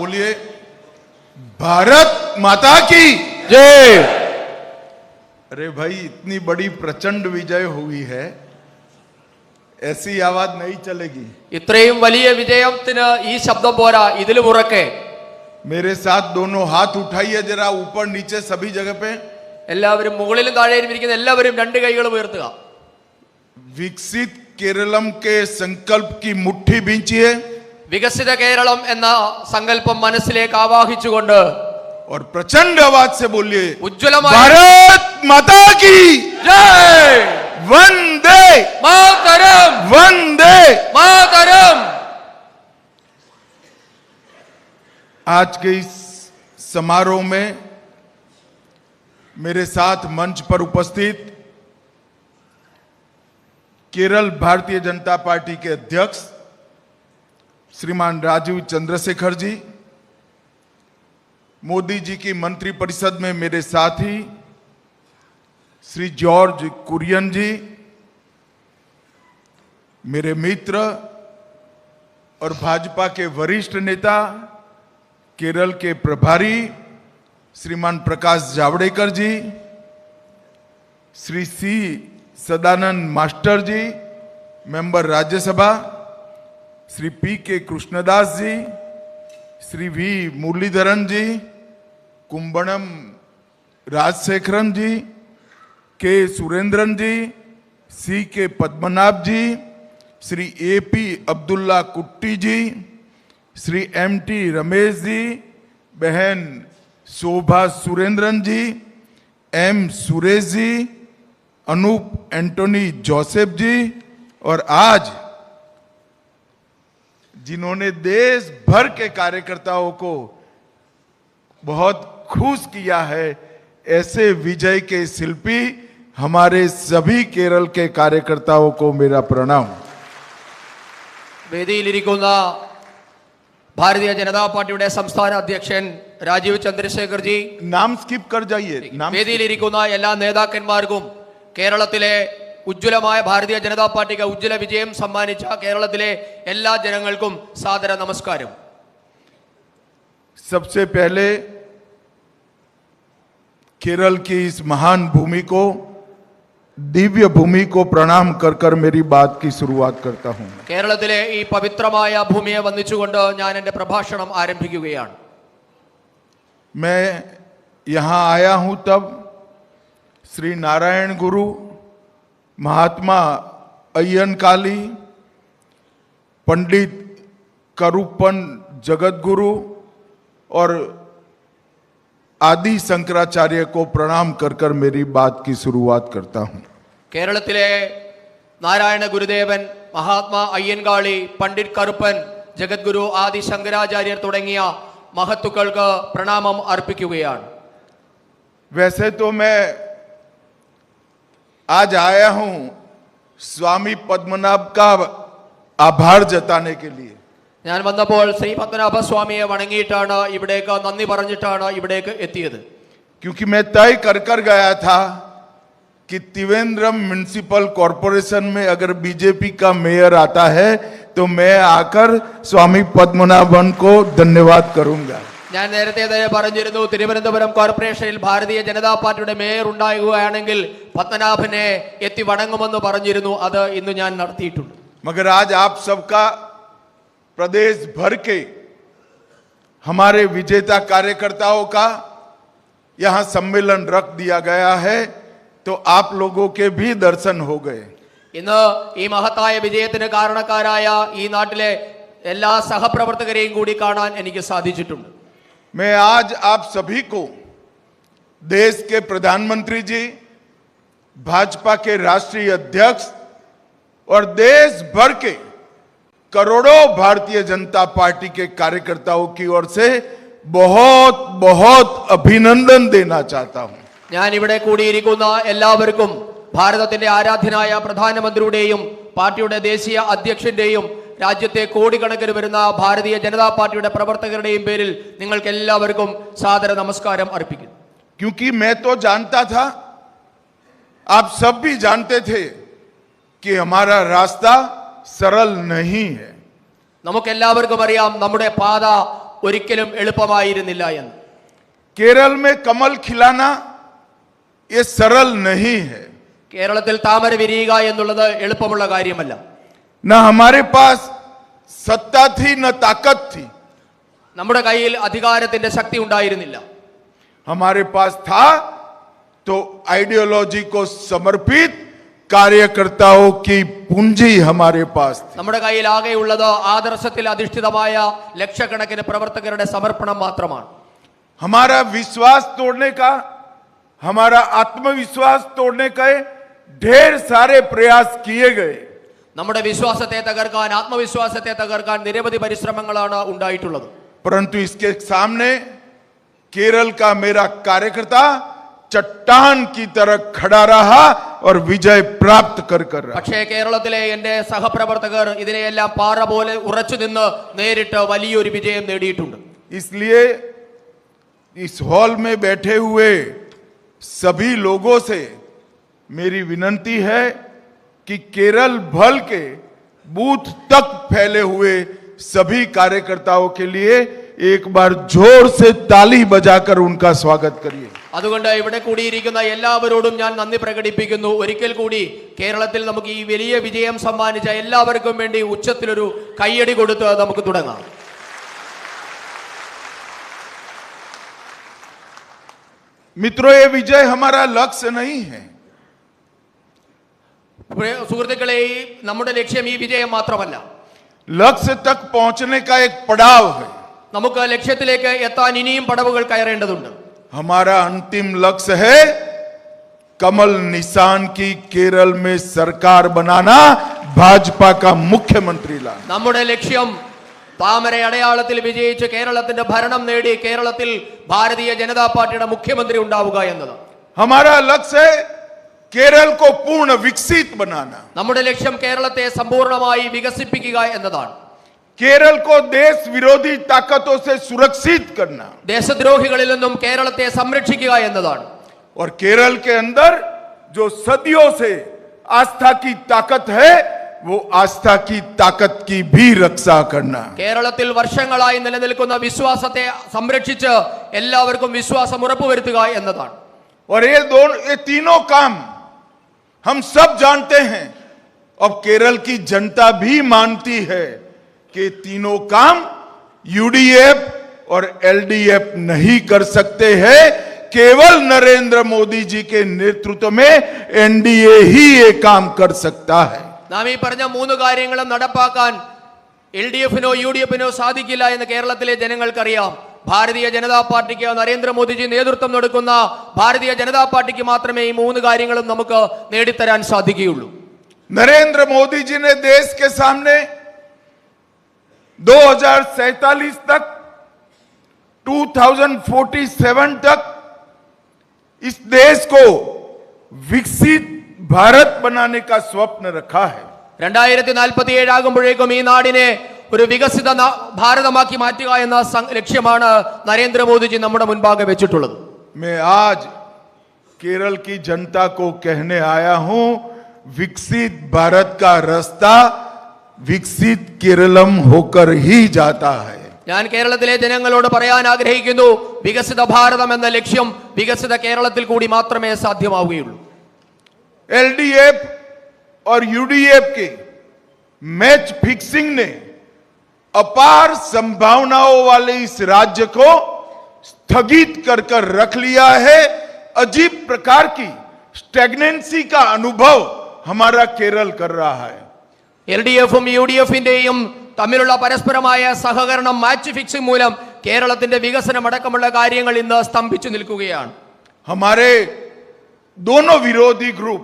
बोलिए भारत माता की जय अरे भाई इतनी बड़ी प्रचंड विजय हुई है ऐसी आवाज नहीं चलेगी ഇത്രയും വലിയ വിജയത്തിന് ഈ ശബ്ദം പോരാ ഇതിലും ഉറക്കെ मेरे साथ दोनों हाथ उठाइए जरा ऊपर नीचे सभी जगह पे विकसित केरलम के संकल्प की मुट्ठी बींचिए विकसित केरलम എന്ന സങ്കൽപം മനസ്സിലേക്ക് ആവാഹിച്ച് കൊണ്ട് ഒരു പ്രചണ്ഡ വാദശേ बोलिए ഉജ്വലമായ ഭാരത് മാതാ കി ജയ് വന്ദേ മാതരം വന്ദേ മാതരം आज के इस समारोह में मेरे साथ मंच पर उपस्थित केरल भारतीय जनता पार्टी के अध्यक्ष श्रीमान राजीव चंद्रशेखर जी मोदी जी की मंत्रिपरिषद में मेरे साथी श्री जॉर्ज कुरियन जी मेरे मित्र और भाजपा के वरिष्ठ नेता केरल के प्रभारी श्रीमान Prakash Javadekar ji Shri C Sadanand Master ji member Rajya Sabha Shri P K Krishnadas ji Shri V Muraleedharan ji Kummanam Rajasekharan ji K Surendran ji C K Padmanabha ji Shri A P Abdulla Kutty ji Shri M T Ramesh ji बहन Shobha Surendran ji M Suresh ji Anoop Antony Joseph ji और आज जिन्होंने देश भर के कार्यकर्ताओं को बहुत खुश किया है ऐसे विजय के शिल्पी हमारे सभी केरल के कार्यकर्ताओं को मेरा प्रणाम वेदी भारतीय जनता पार्टी संस्थान अध्यक्ष राजीव चंद्रशेखर जी नाम स्किप कर जाइए वेदी एल नेता केरल ഉജ്ജ്വലമായ ഭാരതീയ ജനതാ പാർട്ടിക്ക് ഉജ്ജ്വല വിജയം സമ്മാനിച്ച കേരളത്തിലെ എല്ലാ ജനങ്ങൾക്കും സാദര നമസ്കാരം सबसे पहले केरल की इस महान भूमि को दिव्य भूमि को प्रणाम कर कर मेरी बात की शुरुआत करता हूं കേരളത്തിലെ ഈ പവിത്രമായ ഭൂമിയെ വന്ദിച്ചുകൊണ്ട് ഞാൻ എൻ്റെ പ്രഭാഷണം ആരംഭിക്കുകയാണ് मैं यहाँ आया हूं तब श्री नारायण गुरु महात्मा अय्यनकाली पंडित करुपन जगतगुरु और आदि शंकराचार्य को प्रणाम कर कर मेरी बात की शुरुआत करता हूँ केरल नारायण गुरुदेवन महात्मा अय्यनकाली पंडित करुपन जगतगुरु आदि शंकराचार्य तुंगिया महत्व प्रणाम अर्पय वैसे तो मैं आज आया हूं स्वामी पद्मनाभ का आभार जताने के लिए यहां ಬಂದಪೋಲ್ ಶ್ರೀಪದ್ಮನಾಭ ಸ್ವಾಮಿಯೇ ವಣಂಗಿಟಾಣ ಇಬಡೇಕ ನನ್ನಿ ಬರ್ಣಿಟಾಣ ಇಬಡೇಕ ಎತ್ತಿಯದು کیونکہ મે તાઈ કર કર ગયા تھا કે તિવેન્દ્ર મ્યુનિસિપલ કોર્પોરેશન મે અગર બીજેપી કા મેયર આતા હે તો મે આકર સ્વામી પદ્મનાભન કો ધન્યવાદ કરુંગા ഞാൻ നേരത്തെ തന്നെ പറഞ്ഞിരുന്നു തിരുവനന്തപുരം കോർപ്പറേഷനിൽ ഭാരതീയ ജനതാ പാർട്ടിയുടെ മേയർ ഉണ്ടാകുകയാണെങ്കിൽ പത്മനാഭനെ എത്തി വണങ്ങുമെന്ന് പറഞ്ഞിരുന്നു അത് ഇന്ന് ഞാൻ നടത്തിയിട്ടുണ്ട് മകരാജ് ആപ് आप सबका प्रदेश भर के हमारे विजेता कार्यकर्ताओं का यहाँ सम्मेलन रख दिया गया है तो आप लोगों के भी दर्शन हो गए ഇന്ന് ഈ മഹത്തായ വിജയത്തിന് കാരണക്കാരായ ഈ നാട്ടിലെ എല്ലാ സഹപ്രവർത്തകരെയും കൂടി കാണാൻ എനിക്ക് സാധിച്ചിട്ടുണ്ട് मैं आज आप सभी को देश के प्रधानमंत्री जी भाजपा के राष्ट्रीय अध्यक्ष और देश भर के करोड़ों भारतीय जनता पार्टी के कार्यकर्ताओं की ओर से बहुत बहुत अभिनंदन देना चाहता हूं ഞാനിവിടെ कूड़ी एल भारत आराधन प्रधानमंत्री पार्टिया अध्यक्ष രാജ്യത്തെ കോടിക്കണക്കിന് വരുന്ന ഭാരതീയ ജനതാ പാർട്ടിയുടെ പ്രവർത്തകരുടെയും പേരിൽ നിങ്ങൾക്ക് എല്ലാവർക്കും സാദര നമസ്കാരം അർപ്പിക്കുന്നു क्योंकि मैं तो जानता था आप सब भी जानते थे कि हमारा रास्ता सरल नहीं है നമുക്കെല്ലാവർക്കും അറിയാം നമ്മുടെ പാത ഒരിക്കലും എളുപ്പമായിരുന്നില്ല എന്ന് കേരള മേ कमल खिलाना ये सरल नहीं है കേരളത്തിൽ താമര വിരിയുക എന്നുള്ളത് എളുപ്പമുള്ള കാര്യമല്ല न हमारे पास सत्ता थी न ताकत थी നമ്മുടെ കയ്യിൽ അധികാരത്തിന്റെ ശക്തി ഉണ്ടായിരുന്നില്ല हमारे पास था तो आइडियोलॉजी को समर्पित कार्यकर्ताओं की पूंजी हमारे पास थी നമ്മുടെ കയ്യിൽ ആകെയുള്ളത് ആദർശത്തിൽ അധിഷ്ഠിതമായ ലക്ഷക്കണക്കിന് പ്രവർത്തകരുടെ സമർപ്പണം മാത്രമാണ് हमारा विश्वास तोड़ने का हमारा आत्मविश्वास तोड़ने का ढेर सारे प्रयास किए गए നമ്മുടെ വിശ്വാസത്തെ തകർക്കാൻ ആത്മവിശ്വാസത്തെ തകർക്കാൻ നിരവധി പരിശ്രമങ്ങളാണ് ഉണ്ടായിട്ടുള്ളത് परंतु इसके सामने केरल का मेरा कार्यकर्ता ചട്ടാൻ കി തര ഖടാ വിജയ് പ്രാപ്ത് കർ കർ പക്ഷേ കേരളത്തിലെ എൻ്റെ സഹപ്രവർത്തകർ ഇതിനെയെല്ലാം പാറ പോലെ ഉറച്ചു നിന്ന് നേരിട്ട് വലിയൊരു വിജയം നേടിയിട്ടുണ്ട് इसलिए इस हॉल में बैठे हुए सभी लोगों से मेरी विनती है कि केरल भल के बूथ तक फैले हुए सभी कार्यकर्ताओं के लिए एक बार जोर से ताली बजाकर उनका स्वागत करिए അതുകൊണ്ട് ഇവിടെ കൂടിയിരിക്കുന്ന എല്ലാവരോടും ഞാൻ നന്ദി പ്രകടിപ്പിക്കുന്നു ഒരിക്കൽ കൂടി കേരളത്തിൽ നമുക്ക് ഈ വലിയ വിജയം സമ്മാനിച്ച എല്ലാവർക്കും വേണ്ടി ഉച്ചത്തിലൊരു കൈയടി കൊടുത്ത് നമുക്ക് തുടങ്ങാം मित्रों ये विजय हमारा लक्ष्य नहीं है സുഹൃത്തുക്കളെ നമ്മുടെ ലക്ഷ്യം ഈ വിജയം മാത്രമല്ല ലക്ഷ്യ തക് का एक पड़ाव है നമുക്ക് ലക്ഷ്യത്തിലേക്ക് എത്താൻ ഇനിയും പടവുകൾ കയറേണ്ടതുണ്ട് हमारा अंतिम लक्ष्य है कमल निशान की केरल में सरकार बनाना भाजपा का मुख्यमंत्री നമ്മുടെ ലക്ഷ്യം താമര അടയാളത്തിൽ വിജയിച്ച് കേരളത്തിന്റെ ഭരണം നേടി കേരളത്തിൽ ഭാരതീയ ജനതാ പാർട്ടിയുടെ മുഖ്യമന്ത്രി ഉണ്ടാവുക എന്നതാണ് हमारा लक्ष्य കേരള പൂർണ്ണ വികസിത് ബനാന നമ്മുടെ ലക്ഷ്യം കേരളത്തെ സമ്പൂർണ്ണമായി വികസിപ്പിക്കുക എന്നതാണ് കേരള കോ ദേശ് വിരോധി താക്കത്തോ സെ സുരക്ഷിത് കർണ ദേശദ്രോഹികളിൽ നിന്നും കേരളത്തെ സംരക്ഷിക്കുക എന്നതാണ് ഓർ केरल के अंदर जो सदियों से आस्था की ताकत है वो आस्था കി ताकत കി भी രക്ഷാ करना കേരളത്തിൽ വർഷങ്ങളായി നിലനിൽക്കുന്ന വിശ്വാസത്തെ സംരക്ഷിച്ച് എല്ലാവർക്കും വിശ്വാസം ഉറപ്പുവരുത്തുക എന്നതാണ് ഒരേ ये दोनों ये तीनों काम हम सब जानते हैं अब केरल की जनता भी मानती है कि तीनों काम यूडीएफ और एलडीएफ नहीं कर सकते हैं केवल नरेंद्र मोदी जी के नेतृत्व में एनडीए ही ये काम कर सकता है नाम ഈ പറഞ്ഞ L D F L D എഫിനോ U D Bharatiya Janata Party కే నరేంద్ర మోదిజీ నేతృత్వం నడుకున్న భారతీయ జనతా పార్టీకి మాత్రమే ఈ మూడు കാര്യాలను നമുకు నేడి తెరాన్ సాధ్యగేయ్లు నరేంద్ర మోదిజీ నే దేశ్ కే సామ్నే 2047 తక్ 2047 తక్ ఈ దేశ్ కో విక్షిత్ భారత్ బననే కా స్వప్న రఖ హై 2047 ఆగుంబులైకో ఈ నాడినే ഒരു വികസിത ഭാരതമാക്കി മാറ്റുക എന്ന ലക്ഷ്യമാണ് നരേന്ദ്ര മോദിജി നമ്മുടെ മുൻപാകെ വെച്ചിട്ടുള്ളത് ഞാൻ ആജ് കേരളക്കി ജനതാക്കോ કહેനെ ആയാ ഹു വിക്സിത് ഭാരത് കാ രസ്ത വിക്സിത് കേരളം ഹോക്കർ ഹി ജാതാ ഹൈ ഞാൻ കേരളത്തിലെ ജനങ്ങളോട് പറയാൻ ആഗ്രഹിക്കുന്നു വികസിത ഭാരതം എന്ന ലക്ഷ്യം വികസിത കേരളത്തിൽ കൂടി മാത്രമേ സാധ്യമാവുകയുള്ളൂ എൽഡിഎഫ ഓർ യുഡിഎഫ്ക്കി 매ച്ച് ഫിക്സിംഗ് ने अपार संभावनाओं वाले इस राज्य को स्थगित कर कर रख लिया है अजीब प्रकार की स्टेग्नेंसी का अनुभव हमारा केरल कर रहा है एलडीएफ यूडीएफ എഫും യു ഡി എഫിന്റെയും തമ്മിലുള്ള പരസ്പരമായ സഹകരണം മാച്ച് क्यों स्तंभ हमारे दोनों विरोधी ग्रुप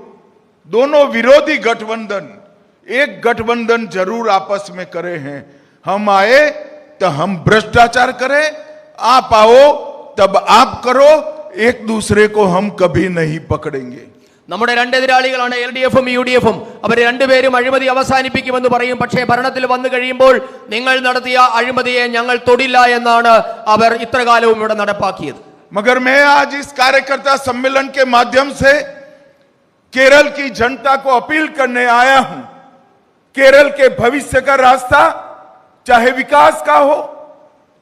दोनों विरोधी गठबंधन एक गठबंधन जरूर आपस में करे हैं हम आए तो हम भ्रष्टाचार करें आप पाओ तब आप करो एक दूसरे को हम कभी नहीं पकड़ेंगे हमारे രണ്ടു ഇടരാളികളാണ് എൽഡിഎഫ് ഉം യുഡിഎഫ് ഉം അവർ രണ്ടു പേരും അഴുമതി അവസാനിപ്പിക്കുമെന്ന് പറയും പക്ഷേ ഭരണത്തിൽ വന്ന കഴിയുമ്പോൾ നിങ്ങൾ നടത്തിയ അഴുമതിയെ ഞങ്ങൾ तोड़ില്ല എന്നാണ് അവർ ഇത്രകാലവും ഇടനടപാക്കിയது मगर मैं आज इस कार्यकर्ता सम्मेलन के माध्यम से केरल की जनता को अपील करने आया हूं केरल के भविष्य का रास्ता चाहे विकास का हो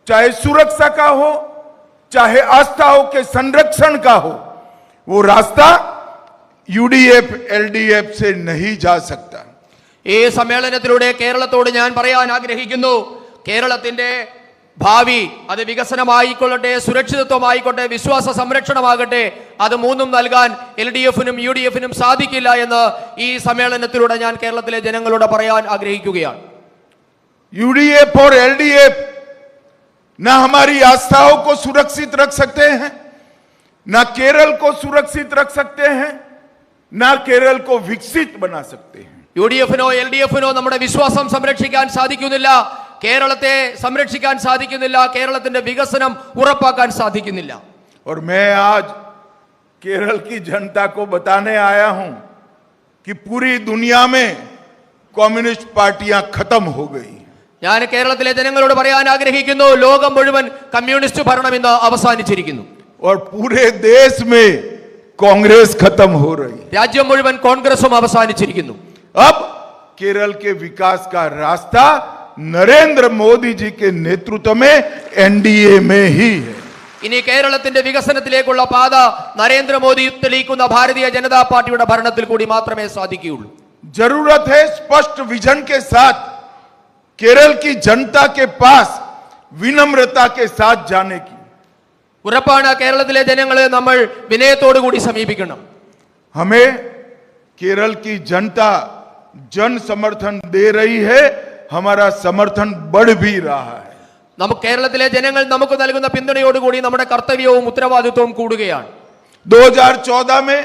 चाहे सुरक्षा का हो चाहे आस्थाओं के संरक्षण का हो वो रास्ता यूडीएफ एलडीएफ से नहीं जा सकता ഈ സമ്മേളനത്തിലൂടെ കേരളത്തോട് ഞാൻ പറയാൻ ആഗ്രഹിക്കുന്നു കേരളത്തിന്റെ ഭാവി അത് വികസനമായിക്കൊള്ളട്ടെ സുരക്ഷിതത്വമായിക്കോട്ടെ വിശ്വാസ സംരക്ഷണമാകട്ടെ അത് മൂന്നും നൽകാൻ എൽ ഡി എഫിനും യു ഡി എഫിനും സാധിക്കില്ല എന്ന് ഈ സമ്മേളനത്തിലൂടെ ഞാൻ കേരളത്തിലെ ജനങ്ങളോട് പറയാൻ ആഗ്രഹിക്കുകയാണ് यूडीएफ और एलडीएफ ना हमारी आस्थाओं को सुरक्षित रख सकते हैं ना केरल को सुरक्षित रख सकते हैं ना केरल को विकसित बना सकते हैं യു ഡി എഫിനോ എൽ ഡി എഫിനോ നമ്മുടെ വിശ്വാസം സംരക്ഷിക്കാൻ സാധിക്കുന്നില്ല കേരളത്തെ സംരക്ഷിക്കാൻ സാധിക്കുന്നില്ല കേരളത്തിന്റെ വികസനം ഉറപ്പാക്കാൻ സാധിക്കുന്നില്ല और मैं आज केरल की जनता को बताने आया हूं कि पूरी दुनिया में कम्युनिस्ट पार्टियां खत्म हो गई ഞാൻ കേരളത്തിലെ ജനങ്ങളോട് പറയാൻ ആഗ്രഹിക്കുന്നു ലോകം മുഴുവൻ കമ്മ്യൂണിസ്റ്റ് ഭരണം ഇന്ന് അവസാനിച്ചിരിക്കുന്നു കോൺഗ്രസ് ഖത്തം ഹോ റഹി രാജ്യം മുഴുവൻ കോൺഗ്രസും അവസാനിച്ചിരിക്കുന്നു അബ് കേരൾ വികാസ് കാ രാസ്ത നരേന്ദ്ര മോദിജി കെ എൻ ഡി എ മേ ഹി ഇനി കേരളത്തിന്റെ വികസനത്തിലേക്കുള്ള പാത നരേന്ദ്രമോദി തെളിയിക്കുന്ന ഭാരതീയ ജനതാ പാർട്ടിയുടെ ഭരണത്തിൽ കൂടി മാത്രമേ സാധിക്കുകയുള്ളൂ ജറൂരത് ഹെ സ്പഷ്ട വിജൻ കെ സാത്ത് केरल की जनता के पास विनम्रता के साथ जाने की उपरल जन विनयतोड़ समीपी हमें केरल की जनता जन समर्थन दे रही है हमारा समर्थन बढ़ भी रहा है नम के जन नमुक नल्कूरी नमें कर्तव्य उत्तरवादित्व कूड़ी दो हजार चौदह में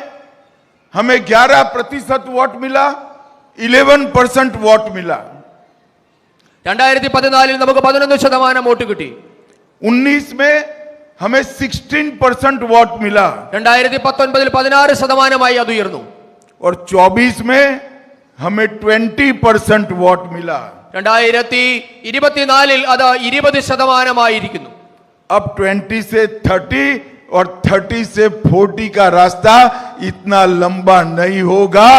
हमें 11 प्रतिशत वोट मिला 11 परसेंट वोट मिला രണ്ടായിരത്തി പതിനാലിൽ നമുക്ക് പതിനൊന്ന് ശതമാനം വോട്ട് കിട്ടി ഉന്നീസ് മേ ഹമേ സിക്സ്റ്റീൻ പെർസെന്റ് വോട്ട് മില രണ്ടായിരത്തി പത്തൊൻപതിൽ പതിനാറ് ശതമാനമായി അത് ഉയർന്നു और 24 में हमें 20 परसेंट वोट मिला രണ്ടായിരത്തി ഇരുപത്തിനാലിൽ അത് ഇരുപത് ശതമാനമായിരിക്കുന്നു अब 20 से 30 और 30 से 40 का रास्ता इतना लंबा नहीं होगा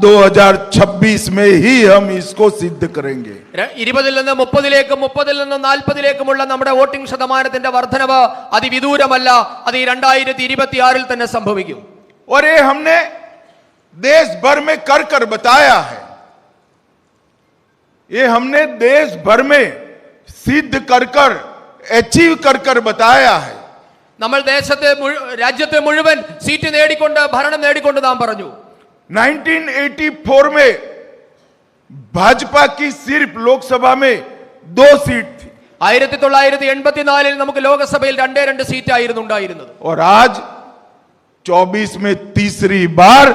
2026 में ही हम इसको सिद्ध करेंगे ഇരുപതിൽ നിന്ന് മുപ്പതിലേക്കും മുപ്പതിൽ നിന്ന് നാൽപ്പതിലേക്കുമുള്ള നമ്മുടെ വോട്ടിംഗ് ശതമാനത്തിന്റെ വർധനവ് അതിവിദൂരമല്ല അത് ഈ രണ്ടായിരത്തി ഇരുപത്തിയാറിൽ തന്നെ സംഭവിക്കും ഒരേ हमने देश भर में कर कर बताया है ये हमने देश भर में सिद्ध कर कर अचीव कर कर बताया है നമ്മൾ ദേശത്തെ രാജ്യത്തെ മുഴുവൻ സീറ്റ് നേടിക്കൊണ്ട് ഭരണം നേടിക്കൊണ്ട് നാം പറഞ്ഞു 1984 में भाजपा की सिर्फ लोकसभा में दो सीट थी ആയിരത്തി തൊള്ളായിരത്തി എൺപത്തിനാലിൽ നമുക്ക് ലോകസഭയിൽ രണ്ടേ രണ്ട് സീറ്റ് ആയിരുന്നു ഉണ്ടായിരുന്നത് और आज 24 में तीसरी बार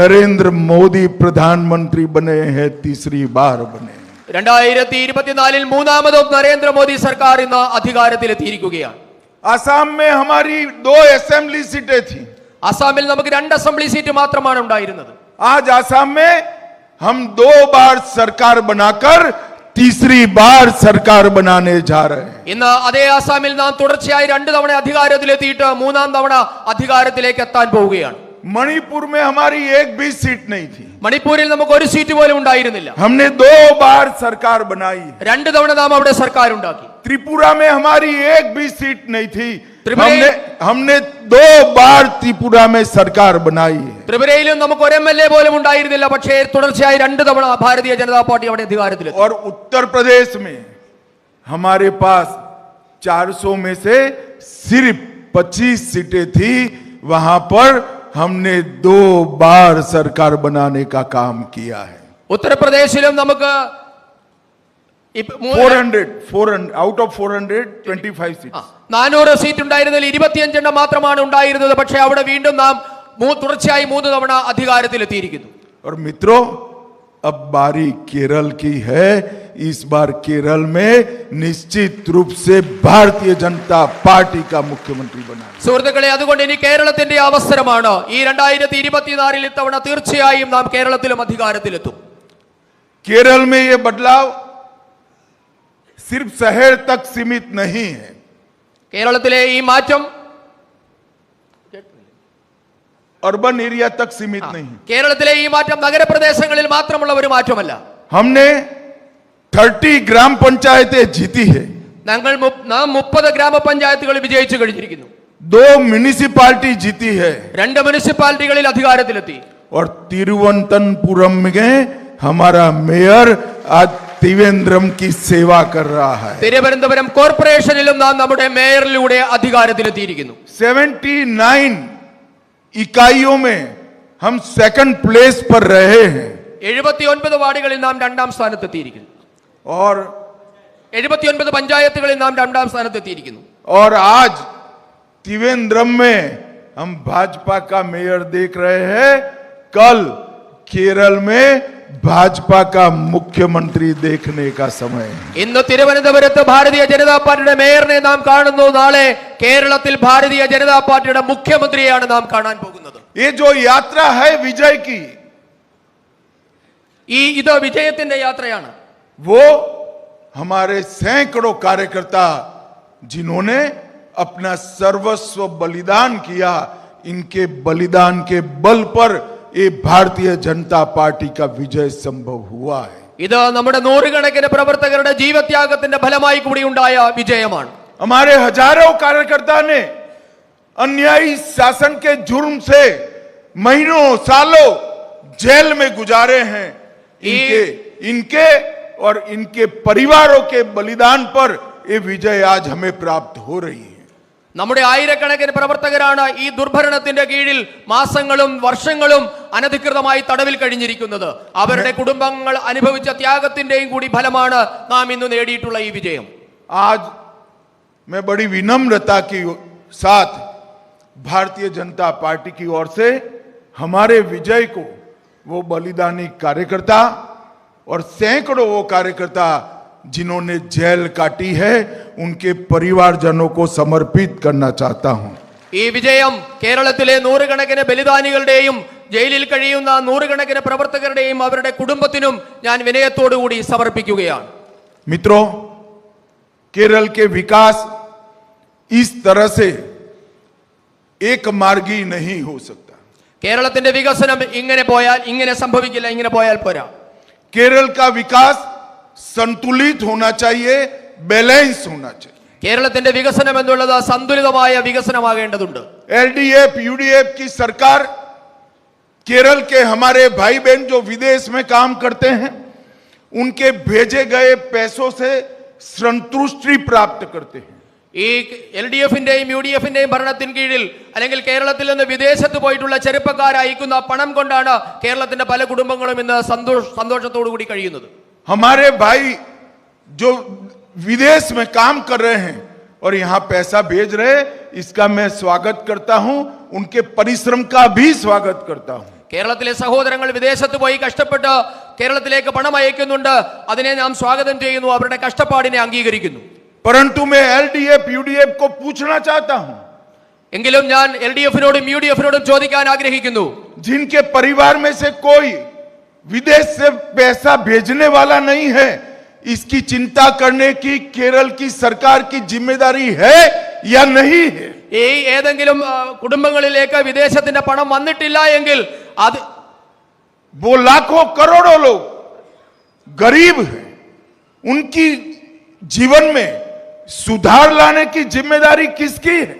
नरेंद्र मोदी प्रधानमंत्री बने हैं तीसरी बार बने രണ്ടായിരത്തി ഇരുപത്തിനാലിൽ മൂന്നാമതും നരേന്ദ്രമോദി സർക്കാർ ഇന്ന് അധികാരത്തിലെത്തിയിരിക്കുകയാണ് आसाम में हमारी दो असेंबली सीटें थी അസാമിൽ നമുക്ക് രണ്ട് അസംബ്ലി സീറ്റ് മാത്രമാണ് ഉണ്ടായിരുന്നത് आज आसाम में हम दो बार सरकार बनाकर തീസരി ബാർ സർക്കാർ ബനാനെ ഇന്ന് അതേ ആസാമിൽ നാം തുടർച്ചയായി രണ്ട് തവണ അധികാരത്തിലെത്തിയിട്ട് മൂന്നാം തവണ അധികാരത്തിലേക്ക് എത്താൻ പോവുകയാണ് मणिपुर में हमारी एक भी सीट नहीं थी മണിപ്പൂരിൽ നമുക്ക് ഒരു സീറ്റ് പോലും ഉണ്ടായിരുന്നില്ല हमने दो बार सरकार बनाई രണ്ട് തവണ നാം അവിടെ സർക്കാർ ഉണ്ടാക്കി त्रिपुरा में हमारी एक भी सीट नहीं थी हमने हमने दो बार त्रिपुरा में सरकार बनाई है त्रिपुरा नमक पक्षे रुण भारतीय जनता पार्टी अपने अधिकार और उत्तर प्रदेश में हमारे पास 400 में से सिर्फ 25 सीटें थी वहां पर हमने दो बार सरकार बनाने का काम किया है उत्तर प्रदेश नमक 400, 400 आउट ऑफ 425 सीट्स। हंड्रेड നാനൂറ് സീറ്റ് ഉണ്ടായിരുന്നതിൽ ഇരുപത്തിയഞ്ചെണ്ണം മാത്രമാണ് ഉണ്ടായിരുന്നത് പക്ഷേ അവിടെ വീണ്ടും നാം തുടർച്ചയായി മൂന്ന് തവണ അധികാരത്തിലെത്തിയിരിക്കുന്നു മിത്രോ अब बारी केरल की है इस बार केरल में സുഹൃത്തുക്കളെ അതുകൊണ്ട് ഇനി കേരളത്തിന്റെ അവസരമാണ് ഈ രണ്ടായിരത്തി ഇരുപത്തിനാലിൽ ഇത്തവണ തീർച്ചയായും നാം കേരളത്തിലും അധികാരത്തിലെത്തും കേരളമേ ബദലാവ് സിർഫ് ശഹർ തക് സീമിത് നഹീ കേരളത്തിലെ ഈ മാറ്റം അർബൻ ഏരിയ തക് സീമിത് നഹീം കേരളത്തിലെ ഈ മാറ്റം നഗരപ്രദേശങ്ങളിൽ മാത്രമുള്ള ഒരു മാറ്റമല്ല ഹംനേ 30 ഗ്രാം പഞ്ചായത്തെ ജീതി ഹെ ഞങ്ങൾ നാം മുപ്പത് ഗ്രാമപഞ്ചായത്തുകൾ വിജയിച്ചു കഴിഞ്ഞിരിക്കുന്നു ദോ മുനിസിപ്പാലിറ്റി ജീതി ഹെ രണ്ട് മുനിസിപ്പാലിറ്റികളിൽ അധികാരത്തിലെത്തി തിരുവനന്തപുരം तिरुवनंतपुरम हमारा मेयर आज തിരുവനന്തപുരം സേവ തിരുവനന്തപുരം കോർപ്പറേഷനിലും നാം നമ്മുടെ മേയറിലൂടെ അധികാരത്തിലെത്തിയിരിക്കുന്നു സെവൻറ്റി നയൻ ഇക്കായിയോ മേ ഹം സെക്കൻഡ് പ്ലേസ് പർ രഹേ എഴുപത്തി ഒൻപത് വാർഡുകളിൽ നാം രണ്ടാം സ്ഥാനത്തെത്തിയിരിക്കുന്നു ഓർ എഴുപത്തി ഒൻപത് പഞ്ചായത്തുകളിൽ നാം രണ്ടാം സ്ഥാനത്തെത്തിയിരിക്കുന്നു और आज त्रिवेंद्रम में हम भाजपा का मेयर देख रहे हैं कल केरल में भाजपा का मुख्यमंत्री देखने का समय इन तिवनपुर भारतीय जनता पार्टी मेयर ने नाम का ना भारतीय जनता पार्टी मुख्यमंत्री नाम का ये जो यात्रा है विजय की विजय यात्रा वो हमारे सैकड़ों कार्यकर्ता जिन्होंने अपना सर्वस्व बलिदान किया इनके बलिदान के बल पर ഈ ഭാരതീയ ജനതാ പാർട്ടിക്ക് का സംഭവം ഹുവാ ഇത് നമ്മുടെ നൂറുകണക്കിന് പ്രവർത്തകരുടെ ജീവത്യാഗത്തിന്റെ ഫലമായി കൂടി विजय വിജയമാണ് हमारे हजारों कार्यकर्ता ने अन्यायी शासन के जुर्म से महीनों सालों जेल में गुजारे हैं इनके इनके और इनके परिवारों के बलिदान पर ये विजय आज हमें प्राप्त हो रही है നമ്മുടെ ആയിരക്കണക്കിന് പ്രവർത്തകരാണ് ഈ ദുർഭരണത്തിന്റെ കീഴിൽ മാസങ്ങളും വർഷങ്ങളും അനധികൃതമായി തടവിൽ കഴിഞ്ഞിരിക്കുന്നത് അവരുടെ കുടുംബങ്ങൾ അനുഭവിച്ച ത്യാഗത്തിന്റെയും കൂടി ഫലമാണ് നാം ഇന്ന് നേടിയിട്ടുള്ള ഈ വിജയം ആജ് मैं बड़ी विनम्रता की साथ भारतीय जनता पार्टी की ओर से हमारे विजय को वो बलिदानी कार्यकर्ता और सैकड़ों कार्यकर्ता जिन्होंने जेल काटी है उनके परिवारजनों को समर्पित करना चाहता हूं ഈ വിജയം കേരളത്തിലെ നൂറുകണക്കിന് ബലിദാനികളുടെയും ജയിലിൽ കഴിയുന്ന നൂറുകണക്കിന് പ്രവർത്തകരുടെയും അവരുടെ കുടുംബത്തിനും ഞാൻ വിനയത്തോടുകൂടി സമർപ്പിക്കുകയാണ് മിത്രോ കേരള വികാസ് ഈ തരസെ ഏക മാർഗി നഹി ഹോ സക്ത കേരളത്തിന്റെ വികസനം ഇങ്ങനെ പോയാൽ ഇങ്ങനെ സംഭവിക്കില്ല ഇങ്ങനെ പോയാൽ പോരാ കേരള വികാസ് സന്തുലിത होना चाहिए बैलेंस होना चाहिए കേരളത്തിന്റെ വികസനം എന്നുള്ളത് സന്തുലിതമായ വികസനമാകേണ്ടതുണ്ട് L D F U D F കി സർക്കാർ കേരള के हमारे भाई बहन जो विदेश में काम करते हैं उनके भेजे गए पैसों से प्राप्त करते हैं ഈ എൽ ഡി എഫിന്റെയും യു ഡി എഫിന്റെയും ഭരണത്തിൻ കീഴിൽ അല്ലെങ്കിൽ കേരളത്തിൽ നിന്ന് വിദേശത്ത് പോയിട്ടുള്ള ചെറുപ്പക്കാർ പണം കൊണ്ടാണ് കേരളത്തിന്റെ പല കുടുംബങ്ങളും ഇന്ന് സന്തോഷ സന്തോഷത്തോടു കൂടി കഴിയുന്നത് हमारे भाई जो विदेश में काम कर रहे हैं और यहां पैसा भेज रहे हैं इसका मैं स्वागत करता हूं उनके परिश्रम का भी स्वागत करता हूं केरलाത്തിലെ സഹോദരങ്ങൾ വിദേശത്തു പോയി കഷ്ടപ്പെട്ടു കേരളത്തിലേക്ക് പണമായിയക്കുന്നണ്ട് അതിനെ ഞാൻ സ്വാഗതം ചെയ്യുന്നു അവരുടെ കഷ്ടപ്പാടിനെ അംഗീകരിക്കുന്നു പറന്ടുമേ എൽഡിഎ പി യുഡിഎഫ് को पूछना चाहता हूं എങ്കിലും ഞാൻ എൽഡിഎ ഫിനോട് യുഡിഎഫിനോട് ചോദിക്കാൻ ആഗ്രഹിക്കുന്നു जिनके परिवार में से कोई विदेश से पैसा भेजने वाला नहीं है इसकी चिंता करने की केरल की सरकार की जिम्मेदारी है या नहीं है ഈ ഏതെങ്കിലും विदेश വിദേശത്തിന്റെ പണം വന്നിട്ടില്ല वो लाखों करोड़ों लोग गरीब है उनकी जीवन में सुधार लाने की जिम्मेदारी किसकी है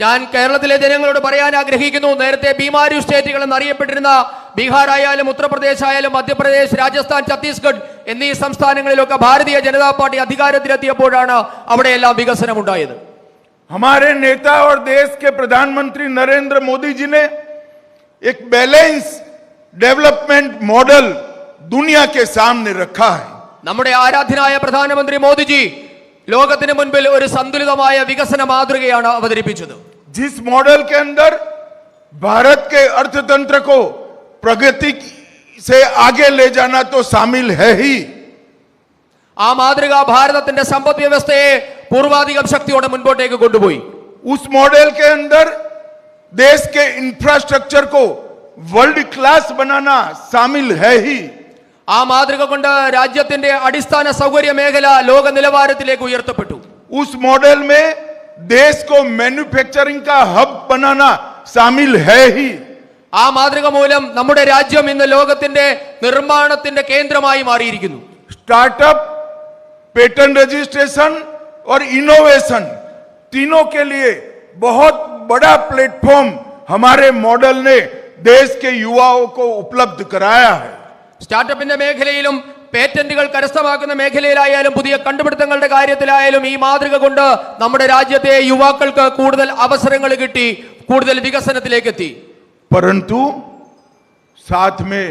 ഞാൻ കേരളത്തിലെ ജനങ്ങളോട് പറയാൻ ആഗ്രഹിക്കുന്നു നേരത്തെ ബീമാരു സ്റ്റേറ്റുകൾ എന്നറിയപ്പെട്ടിരുന്ന ബീഹാർ ആയാലും ഉത്തർപ്രദേശ് ആയാലും മധ്യപ്രദേശ് രാജസ്ഥാൻ ഛത്തീസ്ഗഡ് എന്നീ സംസ്ഥാനങ്ങളിലൊക്കെ ഭാരതീയ ജനതാ പാർട്ടി അധികാരത്തിലെത്തിയപ്പോഴാണ് അവിടെയെല്ലാം വികസനം ഉണ്ടായത് हमारे नेता और देश के प्रधानमंत्री नरेंद्र मोदी जी ने एक बैलेंस डेवलपमेंट मॉडल दुनिया के सामने रखा है നമ്മുടെ ആരാധനായ പ്രധാനമന്ത്രി മോദിജി ലോകത്തിനു മുൻപിൽ ഒരു സന്തുലിതമായ വികസന മാതൃകയാണ് അവതരിപ്പിച്ചത് this model के अंदर भारत के अर्थतंत्र को प्रगति से आगे ले जाना तो शामिल है ही आम ആദ്രഗാ ಭಾರತത്തിന്റെ സമ്പദ് വ്യവസ്ഥയെ പൂർവാധികം ശക്തിയോടെ മുൻപോട്ട് കൊണ്ടുപോയി उस മോഡൽ के अंदर देश के इंफ्रास्ट्रक्चर को वर्ल्ड क्लास बनाना शामिल है ही ആ മാതൃകകൊണ്ട് രാജ്യത്തിന്റെ അടിസ്ഥാന സൗകര്യമേഘല ലോക നിലവാരത്തിലേക്ക് ഉയർത്തപ്പെട്ടു ഉസ് മോഡൽമേ ದೇಶ ကို മന്യൂഫാക്ചറിംഗാ ഹബ്ബാനാാ സാമിൽ ഹേഹി ആ മാതൃക മൂലം നമ്മുടെ രാജ്യം ഇന്നു ലോകത്തിന്റെ നിർമ്മാണത്തിന്റെ കേന്ദ്രമായി മാറിയിരിക്കുന്നു സ്റ്റാർട്ടപ്പ് പേറ്റന്റ് രജിസ്ട്രേഷൻ ഓർ ഇന്നൊവേഷൻ 3 ൻ്റെ ലിയേ ബോത്ത് ബഡാ പ്ലാറ്റ്ഫോം ഹമാരേ മോഡൽനേ ദേശ് കേ യുവാവോ കോ ഉപ്ലബ്ധ കരായ स्टार्टअप मेखल पेट करस्थमा मेखल कंपिड़े नमें राज्य युवा कूड़ा किटी कूड़ल वििकसन परंतु साथ में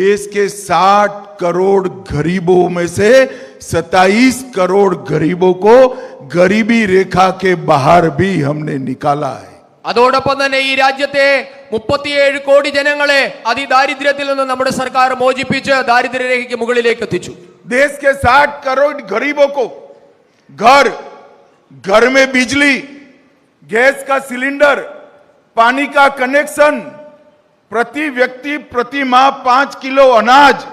देश के साठ करोड़ गरीबों में से 27 करोड़ गरीबों को गरीबी रेखा के बाहर भी हमने निकाला है अद्यते मुपति जन अति दारिद्र्य नमें सरकार मोचिपि दारिद्र्यरख के मिलेच देश के साठ करोड़ गरीबों को घर घर में बिजली गैस का सिलेंडर पानी का कनेक्शन प्रति व्यक्ति प्रति माह पांच किलो अनाज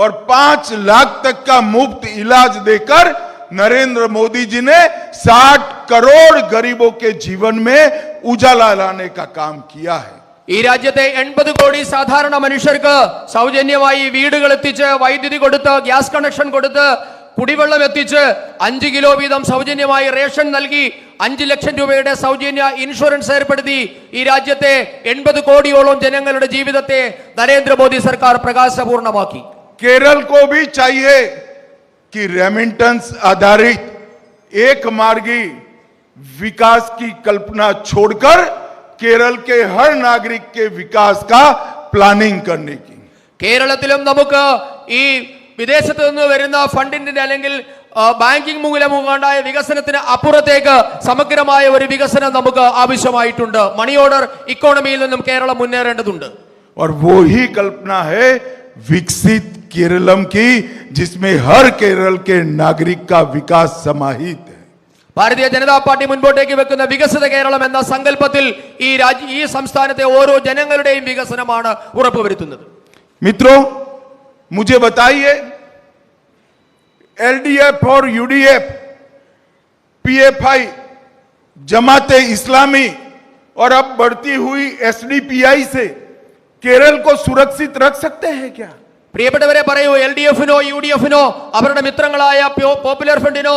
और पांच लाख तक का मुफ्त इलाज देकर नरेंद्र मोदी जी ने 60 करोड़ गरीबों के जीवन में उजाला लाने का काम किया है ई राज्यते 80 கோடி சாதாரண மனுஷர்க்கு సౌజన్యമായി വീടുകളെത്തിച്ച് വൈദ്യതി കൊടുത്ത ഗ്യാസ് കണക്ഷൻ കൊടുത്ത കുടിവെള്ളം എത്തിച്ച് 5 കിലോ വീതം സൗജന്യ റേഷൻ നൽകി 5 ലക്ഷം രൂപയുടെ സൗജന്യ ഇൻഷുറൻസ് ഏർപ്പെടുത്തി ഈ രാജ്യത്തെ 80 കോടിയോളം ജനങ്ങളുടെ ജീവിതത്തെ नरेंद्र મોદી സർക്കാർ പ്രകാശപൂർണമാക്കി കേരള को भी चाहिए कि रेमिटेंस आधारित एक मार्गी विकास की कल्पना छोड़कर केरल के കേരള ഹർ നാഗരിക് വികാസ് കാ പ്ലാനിംഗ് കർണേക്ക് കേരളത്തിലും നമുക്ക് ഈ വിദേശത്ത് നിന്ന് വരുന്ന ഫണ്ടിന്റെ അല്ലെങ്കിൽ ബാങ്കിംഗ് മൂലമുണ്ടായ വികസനത്തിന് അപ്പുറത്തേക്ക് സമഗ്രമായ ഒരു വികസനം നമുക്ക് ആവശ്യമായിട്ടുണ്ട് മണി ഓർഡർ ഇക്കോണമിയിൽ നിന്നും കേരളം മുന്നേറേണ്ടതുണ്ട് और वो कल्पना है विकसित केरलम की जिसमें हर केरल के नागरिक का विकास समाहित है भारतीय जनता पार्टी मुंबे वकसित केरल संकल्प संस्थान ओर जन विसन उत मित्रों मुझे बताइए एलडीएफ और यूडीएफ पीएफआई जमाते इस्लामी और अब बढ़ती हुई एसडीपीआई से കേരൾ കോ സുരക്ഷിത് രഖ് സക്തേ ഹേ ക്യാ പ്രിയപ്പെട്ടവരെ പറയൂ എൽ ഡി എഫിനോ യു ഡി എഫിനോ അവരുടെ മിത്രങ്ങളായ പോപ്പുലർ ഫ്രണ്ടിനോ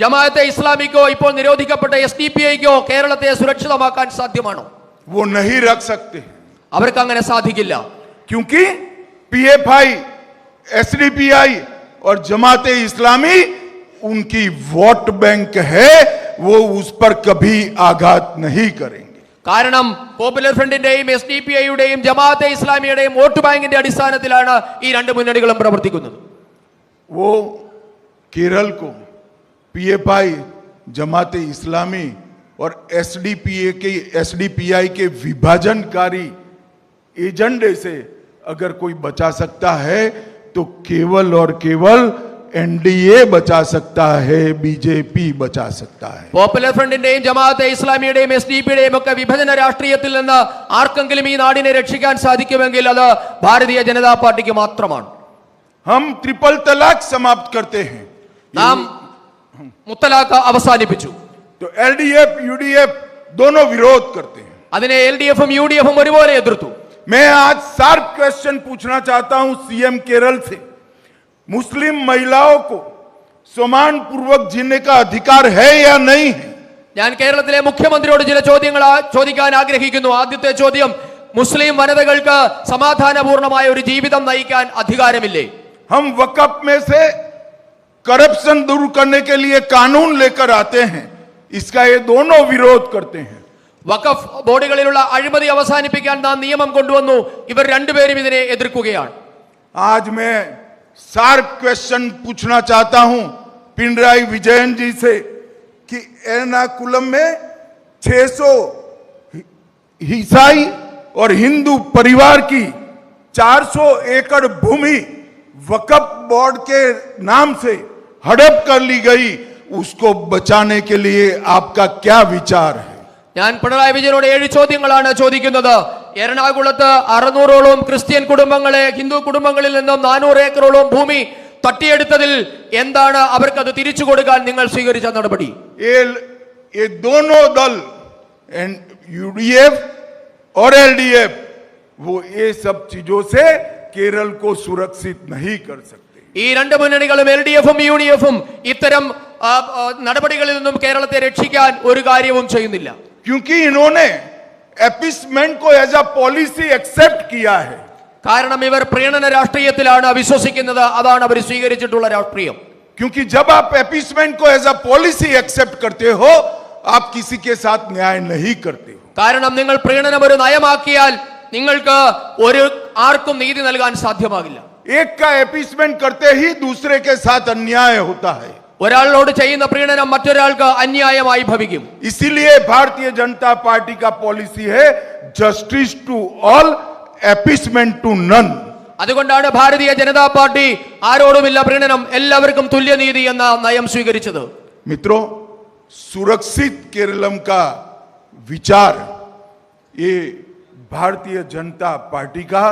ജമാഅത്തെ ഇസ്ലാമിക്കോ ഇപ്പോൾ നിരോധിക്കപ്പെട്ട എസ് ഡി പി ഐക്കോ കേരളത്തെ സുരക്ഷിതമാക്കാൻ സാധ്യമാണോ वो नहीं रख सकते അവർക്ക് അങ്ങനെ സാധിക്കില്ല क्योंकि पीएफआई एसडीपीआई और जमात इस्लामी उनकी वोट बैंक है वो उस पर कभी आघात नहीं करेंगे കാരണം പോപ്പുലർ ഫ്രണ്ട് നേം എസ് ഡി പി എ യുടെയും ജമാഅത്തെ ഇസ്ലാമിയുടെയും വോട്ട് ബൈംഗിൻ്റെ അടിസ്ഥാനത്തിലാണ് ഈ രണ്ട് മുന്നണികൾ പ്രവർത്തിക്കുന്നത് ഓ കിരൽ കോ P F Jamaat-e Islami ഓർ എസ് ഡി പി എ ക എസ് ഡി പി എ ക വിഭജൻകാരി എജൻഡേ സേ अगर कोई बचा सकता है तो केवल और केवल എൻഡിഎ ബച്ചാ സക്താ ഹേ ബിജെപി ബച്ചാ സക്താ ഹേ പോപ്പുലർ ഫ്രണ്ടിന്റെയും ജമാഅത്തെ ഇസ്ലാമിയുടെയും എസ് ഡി പിയുടെയും ഒക്കെ വിഭജന രാഷ്ട്രീയത്തിൽ നിന്ന് ആർക്കെങ്കിലും ഈ നാടിനെ രക്ഷിക്കാൻ സാധിക്കുമെങ്കിൽ അത് ഭാരതീയ ജനതാ പാർട്ടിക്ക് മാത്രമാണ് ഹം ട്രിപ്പിൾ തലാഖ് സമാപ്ത് കർത്തേ ഹേ നാം മുത്തലാഖ് അവസാനിപ്പിച്ചു L D F U D F दोनों विरोध करते हैं അതിനെ എൽ ഡി എഫും യു ഡി എഫും ഒരുപോലെ എതിർത്തു मैं आज शार्प क्वेश्चन पूछना चाहता हूं सीएम केरल से मुस्लिम महिलाओं को समान पूर्वक जीने का अधिकार है या नहीं है ഞാൻ കേരളത്തിലെ മുഖ്യമന്ത്രിയോട് ചില ചോദ്യങ്ങൾ ചോദിക്കാൻ ആഗ്രഹിക്കുന്നു ആദ്യത്തെ ചോദ്യം മുസ്ലിം വനിതകൾക്ക് സമാധാനപൂർണമായ ഒരു ജീവിതം നയിക്കാൻ അധികാരമില്ലേ हम वकफ में से करप्शन दूर करने के लिए कानून लेकर आते हैं इसका ये दोनों विरोध करते हैं വഖഫ് ബോർഡുകളിലുള്ള അഴിമതി അവസാനിപ്പിക്കാൻ നാം നിയമം കൊണ്ടുവന്നു ഇവർ രണ്ടുപേരും ഇതിനെ എതിർക്കുകയാണ് आज मैं शार्प क्वेश्चन पूछना चाहता हूं पिंडराई विजयन जी से कि एर्नाकुलम में 600 ईसाई और हिंदू परिवार की 400 एकड़ भूमि वकफ बोर्ड के नाम से हड़प कर ली गई उसको बचाने के लिए आपका क्या विचार है ഞാൻ പിണറായി വിജയനോട് ഏഴ് ചോദ്യങ്ങളാണ് ചോദിക്കുന്നത് എറണാകുളത്ത് അറുന്നൂറോളം ക്രിസ്ത്യൻ കുടുംബങ്ങളെ ഹിന്ദു കുടുംബങ്ങളിൽ നിന്നും നാനൂറ് ഏക്കറോളം ഭൂമി തട്ടിയെടുത്തതിൽ എന്താണ് അവർക്ക് അത് തിരിച്ചു കൊടുക്കാൻ നിങ്ങൾ സ്വീകരിച്ച നടപടി वो ये सब चीजों से ഈ രണ്ട് മുന്നണികളും എൽ ഡി എഫും യു ഡി എഫും ഇത്തരം നടപടികളിൽ നിന്നും കേരളത്തെ രക്ഷിക്കാൻ ഒരു കാര്യവും ചെയ്യുന്നില്ല ക്യൂക്കി ഇനോനെ एपिस्मेंट को एज अ पॉलिसी एक्सेप्ट किया है कारण इवर प्रीणन राष्ट्रीय अविश्वसा अदान स्वीक राष्ट्रीय क्योंकि जब आप एपिस्मेंट को एज अ पॉलिसी एक्सेप्ट करते हो आप किसी के साथ न्याय नहीं करते हो कारण നിങ്ങൾ പ്രീണനം ഒരു നയമാക്കിയാൽ നിങ്ങൾക്ക് ഒരു ആർക്കും നീതി നൽകാൻ സാധ്യമാകില്ല एक का एपिस्मेंट करते ही दूसरे के साथ अन्याय होता है ഒരാളോട് ചെയ്യുന്ന പ്രീണനം മറ്റൊരാൾക്ക് അന്യായമായി ഭവിക്കും ഇസിലിയെ ഭാരതീയ ജനതാ പാർട്ടി കാ policy he justice to all appeasement to none അതുകൊണ്ടാണ് ഭാരതീയ ജനതാ പാർട്ടി ആരോടുമില്ല പ്രീണനം എല്ലാവർക്കും തുല്യനീതി എന്ന നയം സ്വീകരിച്ചത് മിത്രോ സുരക്ഷിത് കേരളം കാ വിചാർ ഈ ഭാരതീയ ജനതാ പാർട്ടി കാ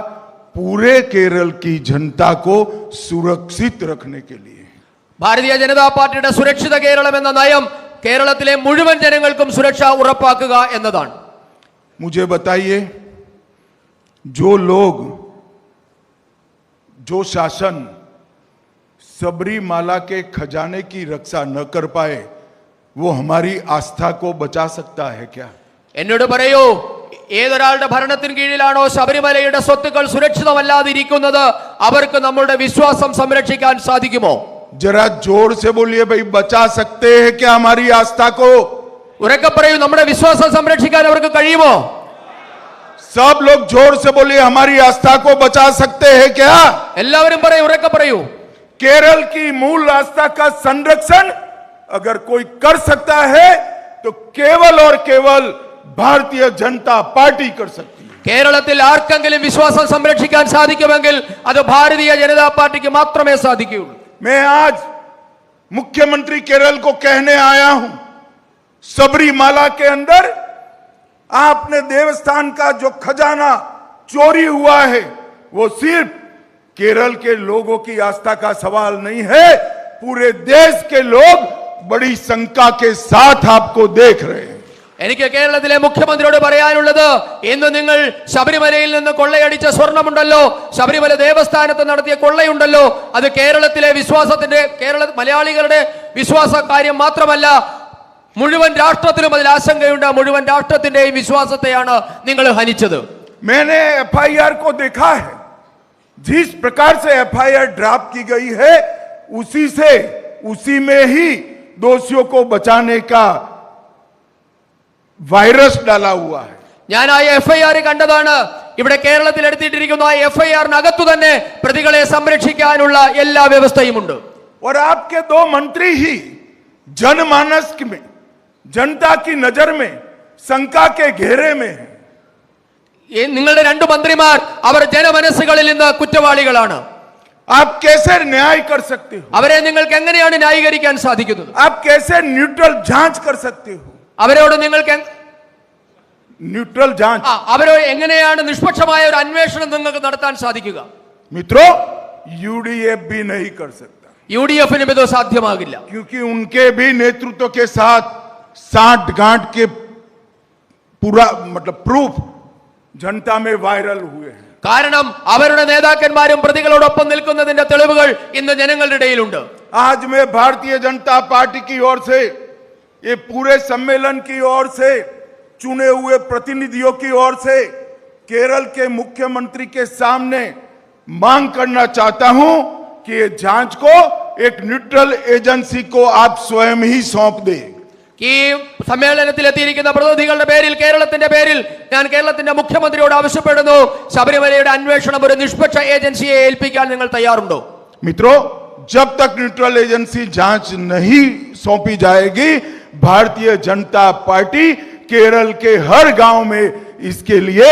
पूरे केरल की ജനതാ കോ सुरक्षित रखने के लिए ഭാരതീയ ജനതാ പാർട്ടിയുടെ സുരക്ഷിത കേരളം എന്ന നയം കേരളത്തിലെ മുഴുവൻ ജനങ്ങൾക്കും സുരക്ഷ ഉറപ്പാക്കുക എന്നതാണ് മുജെ ബത്തായിയെ ജോ ലോഗ് ജോ ശാസൻ सबरीमाला के खजाने की रक्षा न कर पाए वो हमारी आस्था को बचा सकता है क्या എന്നോട് പറയൂ ഏതൊരാളുടെ ഭരണത്തിന് കീഴിലാണോ ശബരിമലയുടെ സ്വത്തുക്കൾ സുരക്ഷിതമല്ലാതിരിക്കുന്നത് അവർക്ക് നമ്മളുടെ വിശ്വാസം സംരക്ഷിക്കാൻ സാധിക്കുമോ जरा जोर से बोलिए भाई बचा सकते हैं क्या हमारी आस्था को नम्रे विश्वास वो सब लोग जोर से बोलिए हमारी आस्था को बचा सकते हैं क्या एलू केरल की मूल आस्था का संरक्षण अगर कोई कर सकता है तो केवल और केवल भारतीय जनता पार्टी कर सकती है केरल आर्कूम विश्वास संरक्षा साधिकमें अब भारतीय जनता पार्टी की मतमे साधिकू मैं आज मुख्यमंत्री केरल को कहने आया हूं सबरीमाला के अंदर आपने देवस्थान का जो खजाना चोरी हुआ है वो सिर्फ केरल के लोगों की आस्था का सवाल नहीं है पूरे देश के लोग बड़ी शंका के साथ आपको देख रहे हैं എനിക്ക് കേരളത്തിലെ മുഖ്യമന്ത്രിയോട് പറയാനുള്ളത് ഇന്ന് നിങ്ങൾ ശബരിമലയിൽ നിന്ന് കൊള്ളയടിച്ച സ്വർണമുണ്ടല്ലോ ശബരിമല ദേവസ്ഥാനത്ത് നടത്തിയ കൊള്ളയുണ്ടല്ലോ അത് കേരളത്തിലെ വിശ്വാസത്തിന്റെ കേരള മലയാളികളുടെ വിശ്വാസ കാര്യം മാത്രമല്ല മുഴുവൻ രാഷ്ട്രത്തിലും അതിൽ ആശങ്കയുണ്ട് മുഴുവൻ രാഷ്ട്രത്തിന്റെയും വിശ്വാസത്തെയാണ് നിങ്ങൾ ഹനിച്ചത് ഉസി एफआईआर ഹി ദോഷിയോ കോ जिस प्रकार से एफआईआर ड्राफ्ट की गई है उसी से उसी में ही को बचाने का വൈറസ് डाला हुआ है ഞാൻ ആ എഫ് ഐ ആർ കണ്ടതാണ് ഇവിടെ കേരളത്തിൽ എടുത്തിട്ടിരിക്കുന്ന ആ എഫ് ഐ ആറിനകത്തു തന്നെ പ്രതികളെ സംരക്ഷിക്കാനുള്ള എല്ലാ വ്യവസ്ഥയും ഉണ്ട് और आपके दो मंत्री ही जनमानस में जनता की नजर में शंका के घेरे में हैं ഈ നിങ്ങളുടെ രണ്ട് മന്ത്രിമാർ അവർ ജനമനസ്സുകളിൽ നിന്ന് കുറ്റവാളികളാണ് आप कैसे न्याय कर सकते हो അവരെ നിങ്ങൾക്ക് എങ്ങനെയാണ് ന്യായീകരിക്കാൻ സാധിക്കുന്നത് आप कैसे न्यूट्रल जांच कर सकते हो അവരോട് നിങ്ങൾക്ക് ന്യൂട്രൽ ജാഞ്ച് അവരോ എങ്ങനെയാണ് നിഷ്പക്ഷമായ ഒരു അന്വേഷണം നിങ്ങൾക്ക് നടത്താൻ സാധിക്കുക മിത്രോ യു ഡി എഫ് ബി നഹി കർ സക്ത യു ഡി എഫിനും ഇതോ സാധ്യമാകില്ല क्योंकि उनके भी नेतृत्व के साथ साठ गांठ के पूरा मतलब प्रूफ जनता में वायरल हुए हैं കാരണം അവരുടെ നേതാക്കന്മാരും പ്രതികളോടൊപ്പം നിൽക്കുന്നതിന്റെ തെളിവുകൾ ഇന്ന് ജനങ്ങളുടെ ഇടയിലുണ്ട് ആജ്മേ ഭാരതീയ ജനതാ പാർട്ടിക്ക് ഓർ की ये पूरे सम्मेलन की ओर से चुने हुए प्रतिनिधियों की ओर से केरल के मुख्यमंत्री के सामने मांग करना चाहता हूं कि ये जांच को एक न्यूट्रल एजेंसी को आप स्वयं ही सौंप दे प्रतिनिधि या मुख्यमंत्री आवश्यप अन्वेषण निष्पक्ष एजेंसिये तैयार मित्रों न्यूट्रल एजेंसी जांच नहीं सौंपी जाएगी भारतीय जनता पार्टी केरल के हर गांव में इसके लिए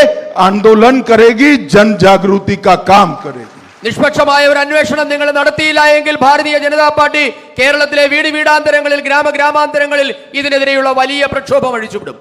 आंदोलन करेगी जन जागृति का काम करेगी നിഷ്പക്ഷമായ ഒരു അന്വേഷണം നിങ്ങൾ നടത്തിയില്ല എങ്കിൽ ഭാരതീയ ജനതാ പാർട്ടി കേരളത്തിലെ വീട് വീടാന്തരങ്ങളിൽ ഗ്രാമഗ്രാമാന്തരങ്ങളിൽ ഇതിനെതിരെയുള്ള വലിയ പ്രക്ഷോഭം അഴിച്ചുവിടും